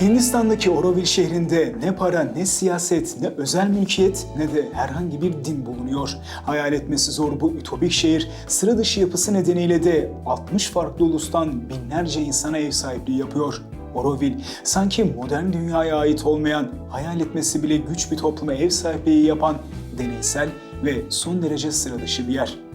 Hindistan'daki Oroville şehrinde ne para, ne siyaset, ne özel mülkiyet ne de herhangi bir din bulunuyor. Hayal etmesi zor bu ütopik şehir sıra dışı yapısı nedeniyle de 60 farklı ulustan binlerce insana ev sahipliği yapıyor. Oroville sanki modern dünyaya ait olmayan, hayal etmesi bile güç bir topluma ev sahipliği yapan deneysel ve son derece sıra dışı bir yer.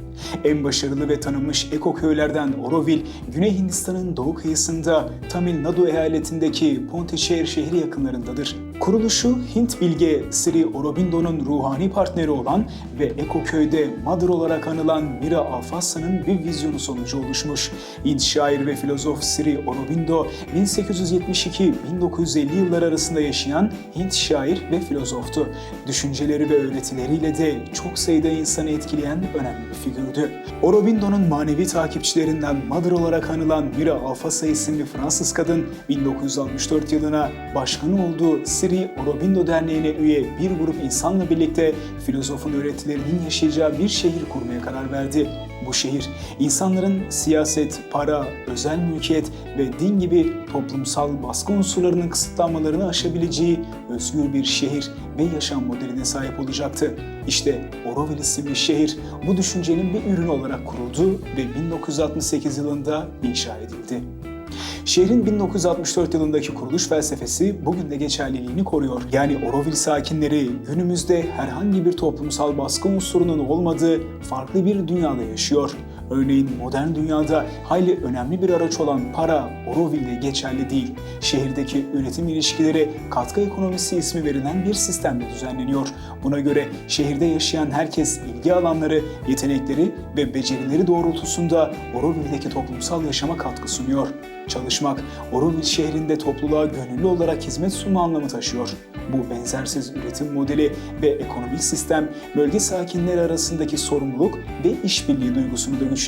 En başarılı ve tanınmış eko köylerden Oroville, Güney Hindistan'ın doğu kıyısında Tamil Nadu eyaletindeki Pondicherry şehri yakınlarındadır. Kuruluşu Hint bilge Sri Aurobindo'nun ruhani partneri olan ve Eko köyde Mother olarak anılan Mira Alfasa'nın bir vizyonu sonucu oluşmuş. Hint şair ve filozof Sri Aurobindo 1872-1950 yılları arasında yaşayan Hint şair ve filozoftu. Düşünceleri ve öğretileriyle de çok sayıda insanı etkileyen önemli bir figürdü. Aurobindo'nun manevi takipçilerinden Mother olarak anılan Mira Alfasa isimli Fransız kadın 1964 yılına başkanı olduğu Sri Aurobindo Derneği'ne üye bir grup insanla birlikte filozofun öğretilerinin yaşayacağı bir şehir kurmaya karar verdi. Bu şehir, insanların siyaset, para, özel mülkiyet ve din gibi toplumsal baskı unsurlarının kısıtlanmalarını aşabileceği özgür bir şehir ve yaşam modeline sahip olacaktı. İşte Oroville isimli şehir bu düşüncenin bir ürünü olarak kuruldu ve 1968 yılında inşa edildi. Şehrin 1964 yılındaki kuruluş felsefesi bugün de geçerliliğini koruyor. Yani Oroville sakinleri günümüzde herhangi bir toplumsal baskı unsurunun olmadığı farklı bir dünyada yaşıyor. Örneğin modern dünyada hayli önemli bir araç olan para Oroville'de geçerli değil. Şehirdeki üretim ilişkileri katkı ekonomisi ismi verilen bir sistemle düzenleniyor. Buna göre şehirde yaşayan herkes ilgi alanları, yetenekleri ve becerileri doğrultusunda Oroville'deki toplumsal yaşama katkı sunuyor. Çalışmak, Oroville şehrinde topluluğa gönüllü olarak hizmet sunma anlamı taşıyor. Bu benzersiz üretim modeli ve ekonomik sistem bölge sakinleri arasındaki sorumluluk ve işbirliği duygusunu da güçlendiriyor.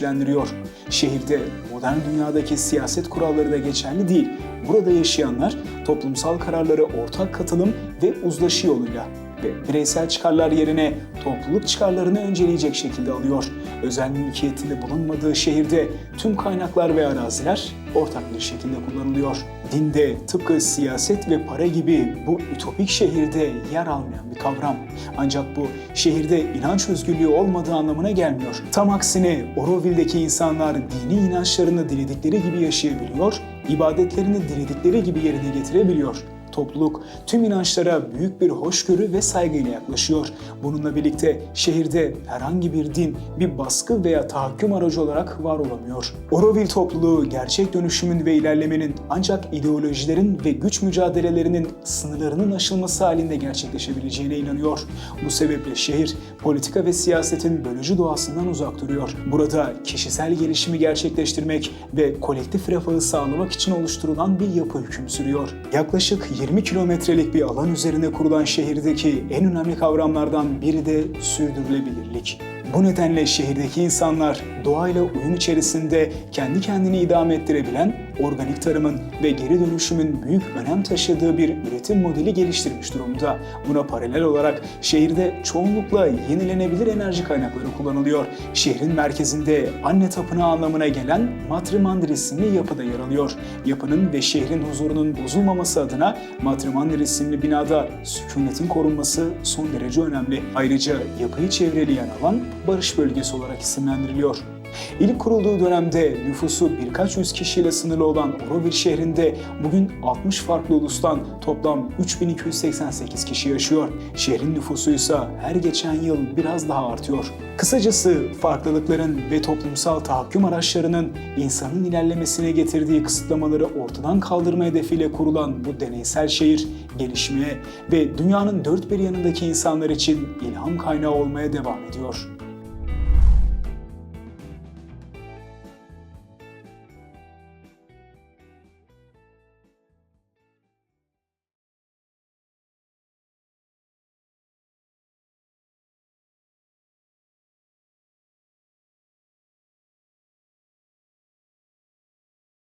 Şehirde modern dünyadaki siyaset kuralları da geçerli değil. Burada yaşayanlar toplumsal kararları ortak katılım ve uzlaşı yoluyla ve bireysel çıkarlar yerine topluluk çıkarlarını önceleyecek şekilde alıyor. Özel mülkiyetinde bulunmadığı şehirde tüm kaynaklar ve araziler ortak bir şekilde kullanılıyor. Dinde tıpkı siyaset ve para gibi bu ütopik şehirde yer almayan bir kavram. Ancak bu şehirde inanç özgürlüğü olmadığı anlamına gelmiyor. Tam aksine Oroville'deki insanlar dini inançlarını diledikleri gibi yaşayabiliyor, ibadetlerini diledikleri gibi yerine getirebiliyor topluluk tüm inançlara büyük bir hoşgörü ve saygıyla yaklaşıyor. Bununla birlikte şehirde herhangi bir din bir baskı veya tahakküm aracı olarak var olamıyor. Oroville topluluğu gerçek dönüşümün ve ilerlemenin ancak ideolojilerin ve güç mücadelelerinin sınırlarının aşılması halinde gerçekleşebileceğine inanıyor. Bu sebeple şehir politika ve siyasetin bölücü doğasından uzak duruyor. Burada kişisel gelişimi gerçekleştirmek ve kolektif refahı sağlamak için oluşturulan bir yapı hüküm sürüyor. Yaklaşık 20 kilometrelik bir alan üzerine kurulan şehirdeki en önemli kavramlardan biri de sürdürülebilirlik. Bu nedenle şehirdeki insanlar doğayla uyum içerisinde kendi kendini idame ettirebilen, organik tarımın ve geri dönüşümün büyük önem taşıdığı bir üretim modeli geliştirmiş durumda. Buna paralel olarak şehirde çoğunlukla yenilenebilir enerji kaynakları kullanılıyor. Şehrin merkezinde anne tapınağı anlamına gelen Matrimandir isimli yapıda yer alıyor. Yapının ve şehrin huzurunun bozulmaması adına Matrimandir isimli binada sükunetin korunması son derece önemli. Ayrıca yapıyı çevreleyen alan barış bölgesi olarak isimlendiriliyor. İlk kurulduğu dönemde nüfusu birkaç yüz kişiyle sınırlı olan Oroville şehrinde bugün 60 farklı ulustan toplam 3288 kişi yaşıyor. Şehrin nüfusu ise her geçen yıl biraz daha artıyor. Kısacası farklılıkların ve toplumsal tahakküm araçlarının insanın ilerlemesine getirdiği kısıtlamaları ortadan kaldırma hedefiyle kurulan bu deneysel şehir gelişmeye ve dünyanın dört bir yanındaki insanlar için ilham kaynağı olmaya devam ediyor.